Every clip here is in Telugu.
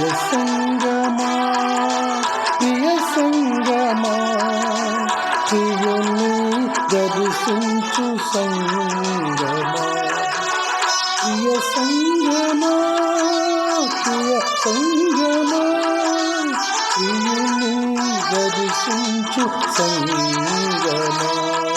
ప్రియ సంగమా ప్రియ సంగమా ప్రియుని దర్శించు సంగమా. ప్రియ సంగమా ప్రియ సంగమా ప్రియుని దర్శించు సంగమా.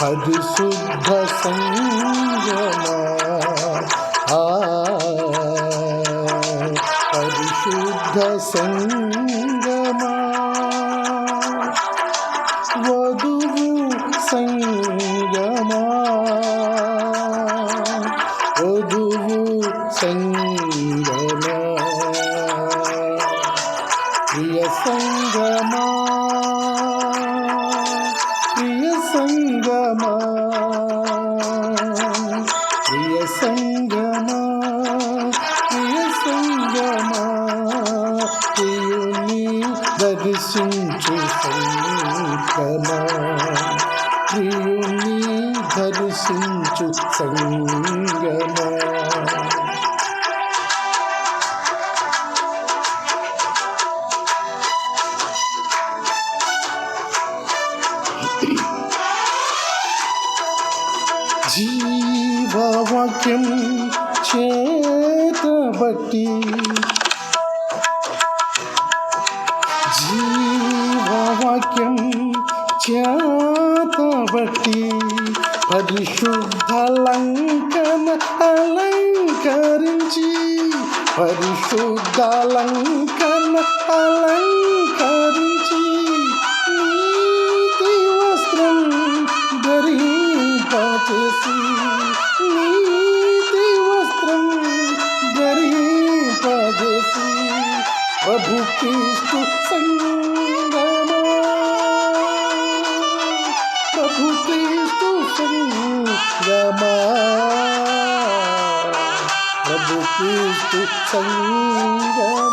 పరిశుద్ధ సంగమా ఆ, పరిశుద్ధ సంగమా వధువు సంగమా వధువు సంగమా ప్రియ సంగమా ప్రియ సంగమా. ప్రియ సంగమా. ప్రియ సంగమా. ప్రియుని దర్శించు సంగమా. ప్రియుని దర్శించు సంగమా. జీవవాక్యం చేతబట్టి జీవవాక్యం చేతబట్టి పరిశుద్ధ లంకన అలంకరించి పరిశుద్ధ లంకన క్రీస్తు సంగమా. ప్రభు క్రీస్తు సంగమా. ప్రభు క్రీస్తు సంగమా.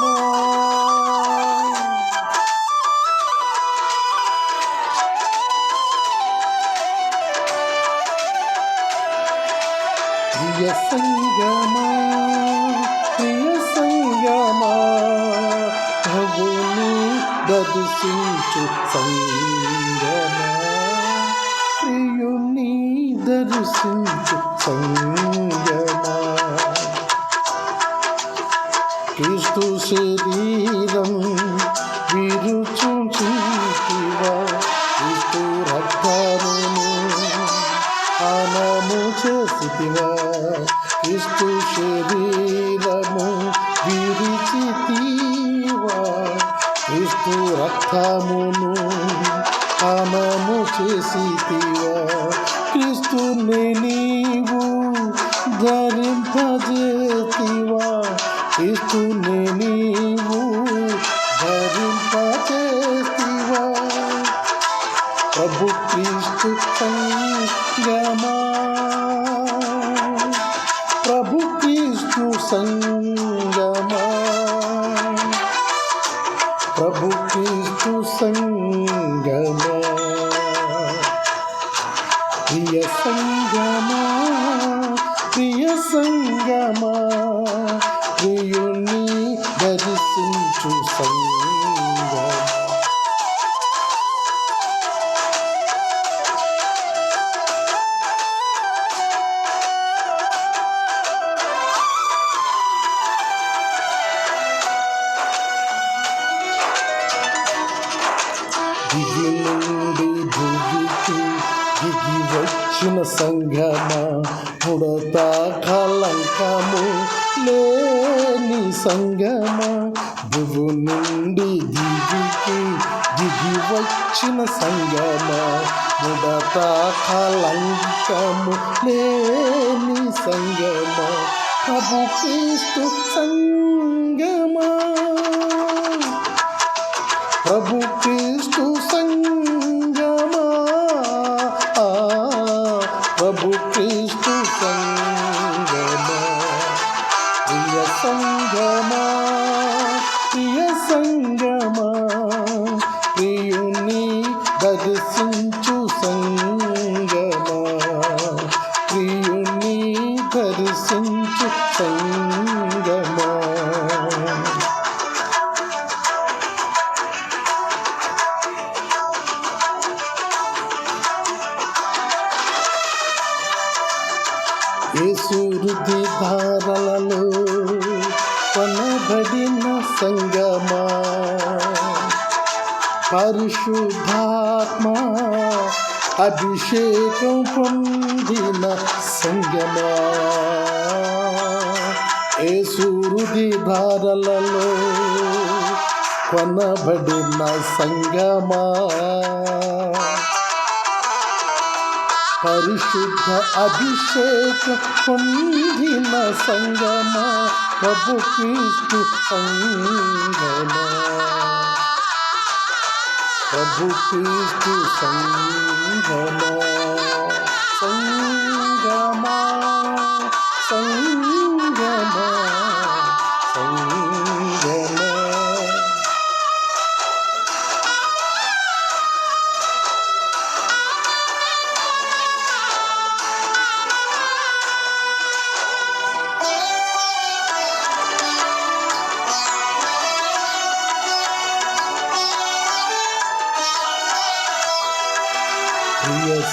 ప్రభుని దర్శించు సంగమా ప్రియుని దర్శించు సంగమా క్రీస్తు శరీరం విరుచుచివా క్రీస్తు రక్తమును పానము చేసితివా క్రీస్తు శరీరం క్రీస్తు రక్తమును పానము చేసితివా? క్రీస్తు నీవు ధరింపజేతివా? క్రీస్తు నీవు ధరింపజేతివా? ప్రభు క్రీస్తు సంగమా? ప్రభు క్రీస్తు సంగమా? ప్రభు దర్శించు సంగ దిగి నుండి భూమికి దిగి వచ్చిన సంగమ పుడత కలంకము లేని సంగమ భువు నుండి దిగికి దిగి వచ్చిన సంగమ. ముడత కలంకము లేని సంగమ. ప్రభు క్రీస్తు సంగమా ప్రియ సంగమా ప్రియుని దర్శించు సంగమా ప్రియుని దర్శించు సంగమా. యేసు హృది ధారలలో పరిశుద్ధాత్మ అభిషేకం పొందిన సంగమా. ఏ సూరుది ధారలలో కొనబడిన సంగమా. పరిశుద్ధ అభిషేక పొందిన సంగమా. ప్రభు క్రీస్తు సంగమా. ప్రభు క్రీస్తు సంగమా సంగమా సంగమా సంగ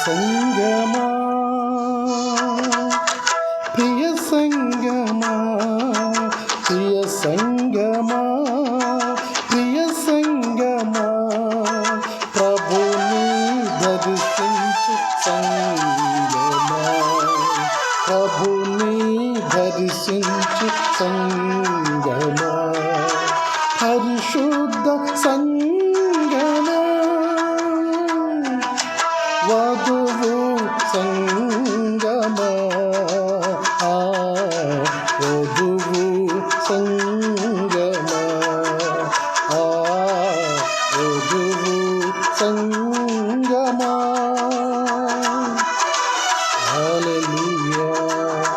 సంగమా ప్రియ సంగమా ప్రియ సంగమా ప్రియ సంగమా ప్రభుని దర్శించు సంగమా ప్రభుని దర్శించు సంగమా పరిశుద్ధ సంగ